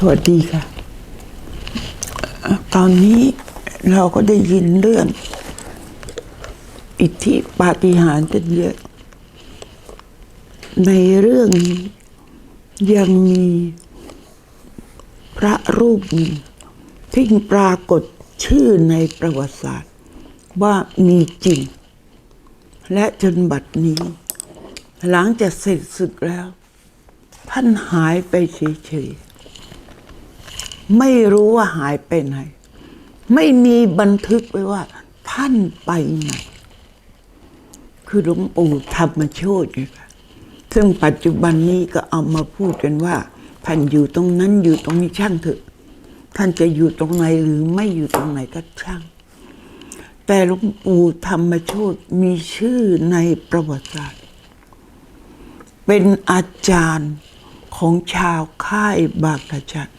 สวัสดีค่ะ ตอนนี้เราก็ได้ยินเรื่อง อิทธิปาฏิหาริย์กันเยอะ ในเรื่องยังมีพระรูปหนึ่งที่ปรากฏชื่อในประวัติศาสตร์ ว่ามีจริง และจนบัดนี้ หลังจากเสร็จศึกแล้ว ท่านหายไปเฉยๆ ไม่รู้ว่าหายไปไหน ไม่มีบันทึกไว้ว่า ท่านไปไหน คือหลวงปู่ธรรมโชติไงค่ะซึ่งปัจจุบันนี้ก็เอามาพูดกันว่าท่านอยู่ตรงนั้นอยู่ตรงนี้ช่างเถอะ ท่านจะอยู่ตรงไหนหรือไม่อยู่ตรงไหนก็ช่าง แต่หลวงปู่ธรรมโชติมีชื่อในประวัติศาสตร์ เป็นอาจารย์ของชาวค่ายบางระจัน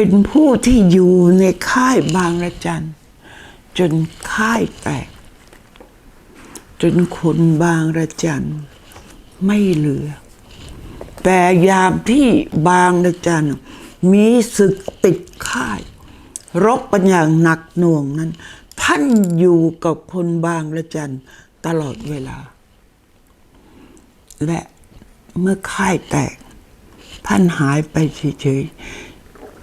เป็นผู้ที่อยู่ในค่ายบางระจัน จนค่ายแตก จนคนบางระจันไม่เหลือ แต่ยามที่บางระจันมีศึกติดค่าย รบกันอย่างหนักหน่วงนั้น ท่านอยู่กับคนบางระจันตลอดเวลา และเมื่อค่ายแตก ท่านหายไปเฉยๆ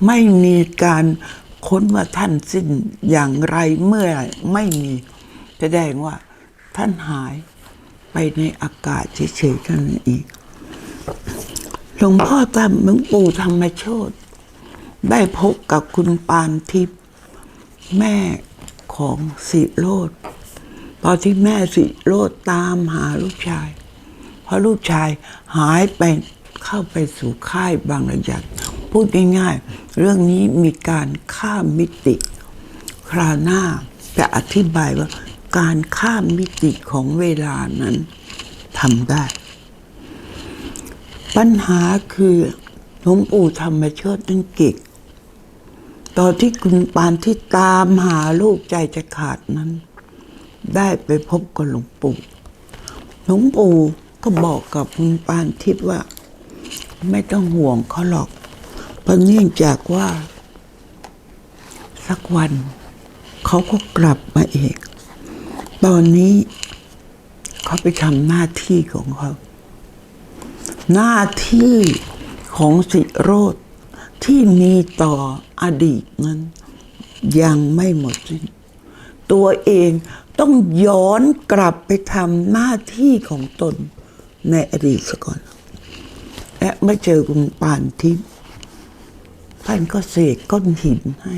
ไม่มีการค้นว่าท่านสิ้นอย่างไรเมื่อไรไม่มีแสดงว่าท่านหายไปในอากาศเฉยๆกันนเองหลวงพ่อตามหลวงปู่ธรรมโชตได้พบกับคุณปานทิพย์แม่ของสิโรดตอนที่แม่สิโรดตามหาลูกชาย เพราะลูกชายหายไปเข้าไปสู่ค่ายบางระยัน พูดง่ายๆ เรื่องนี้มีการข้ามมิติ คราหน้าจะอธิบายว่าการข้ามมิติของเวลานั้นทำได้ ปัญหาคือหลวงปู่ธรรมโชตินั่นเก่งตอนที่คุณปานที่ตามหาลูกใจจะขาดนั้น ได้ไปพบกับหลวงปู่หลวงปู่ก็บอกกับคุณปานทิพย์ว่า ไม่ต้องห่วงเขาหรอก เพราะเนื่องจากว่า สักวัน เขาก็กลับมาเองตอนนี้เขาไปทำหน้าที่ของเขา หน้าที่ของสิโรธที่มีต่ออดีตนั้น ยังไม่หมดสิ้น ตัวเองต้องย้อนกลับไปทำหน้าที่ของตนในอดีตซะก่อน และมื่เจอคุณปานทิพย์ ท่านก็เสกก้อนหินให้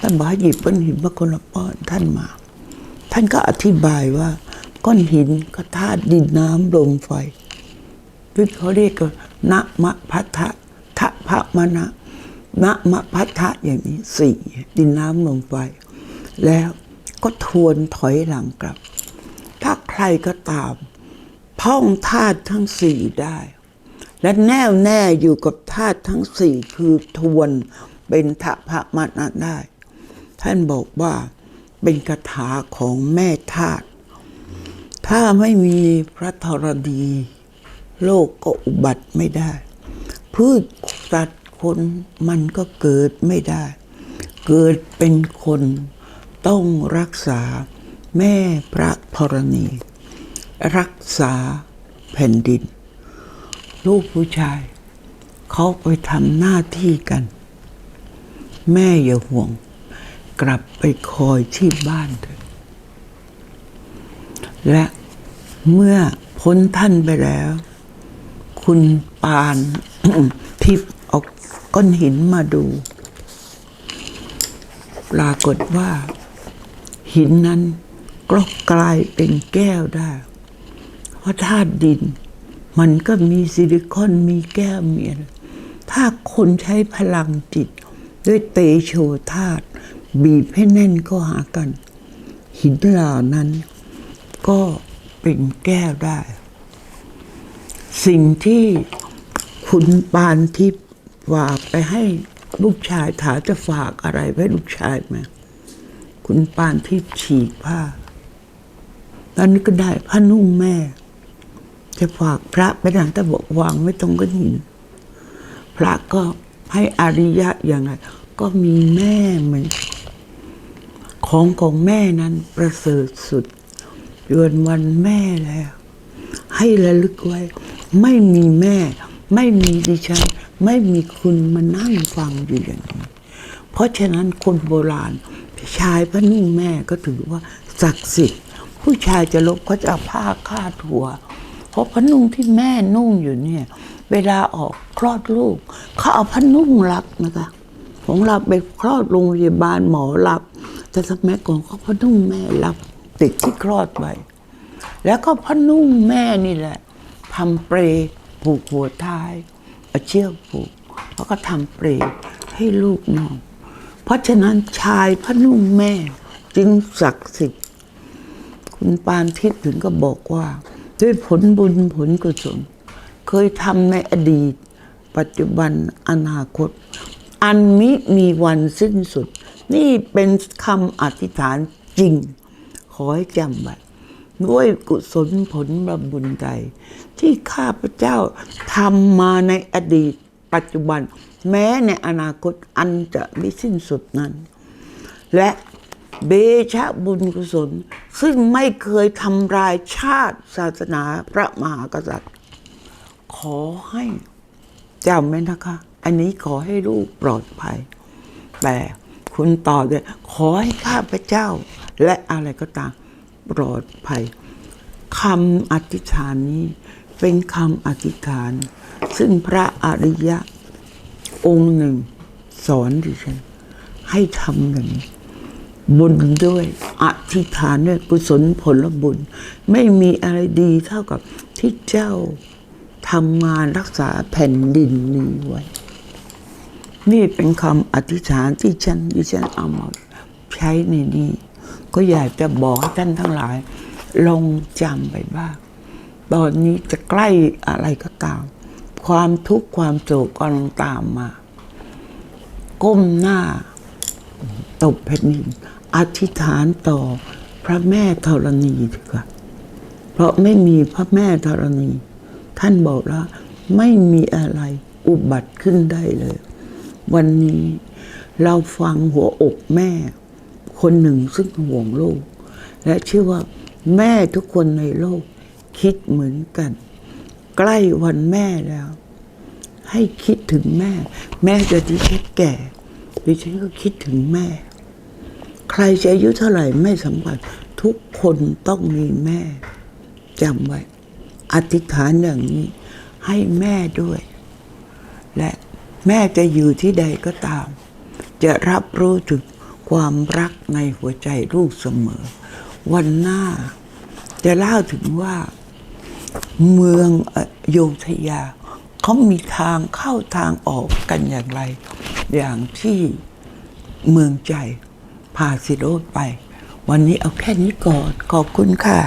ท่านบอกให้หยิบก้อนหินมาคนละป้อนท่านมา ท่านก็อธิบายว่า ก้อนหินก็ธาตุดินน้ำลมไฟที่เขาเรียกกันนะมะพัทธะทะพะมะนะนะมะพัทธะอย่างนี้สี่ดินน้ำลมไฟ แล้วก็ทวนถอยหลังกลับ ถ้าใครก็ตาม ท่องธาตุทั้งสี่ได้ และแน่วแน่อยู่กับธาตุทั้งสี่คือทวนเป็นทะพะมะนะได้ ท่านบอกว่าเป็นคาถาของแม่ธาตุถ้าไม่มีพระธรณี โลกก็อุบัติไม่ได้ พืชสัตว์คนมันก็เกิดไม่ได้ เกิดเป็นคนต้องรักษาแม่พระธรณี รักษาแผ่นดิน ลูกผู้ชาย เขาไปทำหน้าที่กัน แม่อย่าห่วง กลับไปคอยที่บ้านเถอะและเมื่อพ้นท่านไปแล้ว คุณปานทิพย์เอาก้อนหินมาดู ปรากฏว่า หินนั้นก็กลายเป็นแก้วได้ เพราะธาตุดิน มันก็มีซิลิคอนมีแก้วมีอะไรถ้าคนใช้พลังจิต ด้วยเตโชธาตุบีบให้แน่นเข้าหากัน หินเหล่านั้น ก็เป็นแก้วได้ สิ่งที่คุณปานทิพย์ฝากไปให้ลูกชายถามจะฝากอะไรไว้ลูกชายไหมคุณปานทิพย์ฉีกผ้าตอนนี้ก็ได้ผ้านุ่งแม่ จะฝากพระไปทางต่บกวางไว้ตรงก้อนหิน พระก็ให้อริยะอย่างไรก็มีแม่เหมือนของของแม่นั้นประเสริฐสุดเดือนวันแม่แล้ว ให้ระลึกไว้ ไม่มีแม่ ไม่มีดิฉัน ไม่มีคุณมานั่งฟังอยู่อย่างนี้เพราะฉะนั้นคนโบราณชายพระนุ่งแม่ก็ถือว่าศักดิ์สิทธิ์ผู้ชายจะลบก็จะเอาผ้าคาดหัว ราะพระนุ่งที่แม่นุ่งอยู่เนี่ย เวลาออกคลอดลูกเขาเอาพระนุ่งรับนะคะ ของเราไปคลอดโรงพยาบาลหมอรับ แต่สมัยก่อนเขาพระนุ่งแม่รับติดที่คลอดไว้แล้วก็พระนุ่งแม่นี่แหละทำเปรผูกหัวท้ายเอาเชือกผูกแล้วก็ทำเปรให้ลูกนอน เพราะฉะนั้นชายพระนุ่งแม่จึงศักดิ์สิทธิ์ คุณปานทิพย์ถึงก็บอกว่า ด้วยผลบุญผลกุศล เคยทำในอดีต ปัจจุบันอนาคต อันมิมีวันสิ้นสุด นี่เป็นคำอธิษฐานจริง ขอให้จำไว้ด้วยกุศลผลบบุญใดที่ข้าพเจ้าทำมาในอดีต ปัจจุบัน แม้ในอนาคตอันจะไม่สิ้นสุดนั้น และ เบชะบุญกุศล ซึ่งไม่เคยทำลายชาติศาสนาพระมหากษัตริย์ ขอให้จำไว้นะคะ อันนี้ขอให้ลูกปลอดภัย แต่คุณต่อเลยขอให้ข้าพเจ้า และอะไรก็ตามปลอดภัยคำอธิษฐานนี้ เป็นคำอธิษฐาน ซึ่งพระอริยะองค์หนึ่ง สอนดิฉันให้ทำอย่างนี้ บุญด้วยอธิษฐานด้วยกุศลผลบุญ ไม่มีอะไรดีเท่ากับที่เจ้าทำงานรักษาแผ่นดินนี้ไว้ นี่เป็นคำอธิษฐานที่ฉันที่ฉันเอามาใช้ในนี้ ก็อยากจะบอกท่านทั้งหลายลองจำไปบ้าง ตอนนี้จะใกล้อะไรก็ตาม ความทุกข์ความโศกกำลังตามมา ก้มหน้าตบแผ่นดิน อธิษฐานต่อพระแม่ธรณีดีกว่าเพราะไม่มีพระแม่ธรณี ท่านบอกแล้วไม่มีอะไรอุบัติขึ้นได้เลย วันนี้เราฟังหัวอกแม่ คนหนึ่งซึ่งห่วงลูกและเชื่อว่าแม่ทุกคนในโลกคิดเหมือนกัน ใกล้วันแม่แล้ว ให้คิดถึงแม่ แม่จะดิฉันแก่ดิฉันก็คิดถึงแม่ รจะอายุเท่าไหร่ไม่สำคัญ ทุกคนต้องมีแม่จำไว้ อธิษฐานอย่างนี้ ให้แม่ด้วย และแม่จะอยู่ที่ใดก็ตาม จะรับรู้ถึงความรักในหัวใจลูกเสมอ วันหน้าจะเล่าถึงว่า เมืองอโยธยาเขามีทางเข้าทางออกกันอย่างไร อย่างที่เมืองใจ พาสิโรดไป วันนี้เอาแค่นี้ก่อน ขอบคุณค่ะ